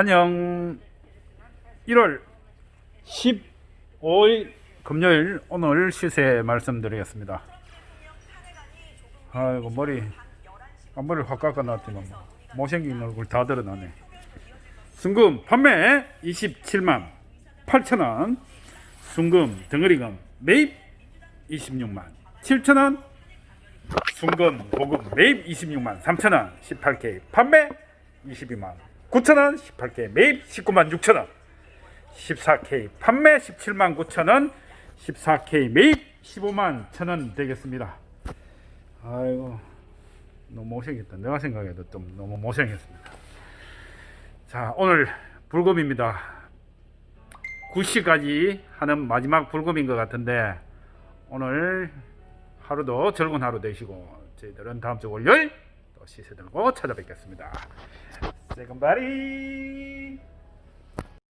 안녕 1월 15일 금요일 오늘 시세 말씀드리겠습니다. 아이고 머리. 앞머리를 확 깎아놨더만 뭐. 못생긴 얼굴 다 드러나네. 순금 판매 27만 8천원. 순금 덩어리금 매입 26만 7천원. 순금 보금 매입 26만 3천원. 18K 판매 22만 9천원 18K 매입 19만 6천원. 14K 판매 17만 9천원 14K 매입 15만 천원 되겠습니다. 아이고 너무 못생겼다. 내가 생각해도 좀 너무 못생겼습니다. 자 오늘 불금입니다. 9시까지 하는 마지막 불금인 것 같은데 오늘 하루도 즐거운 하루 되시고 저희들은 다음 주 월요일 또 시세 들고 찾아뵙겠습니다 세금바리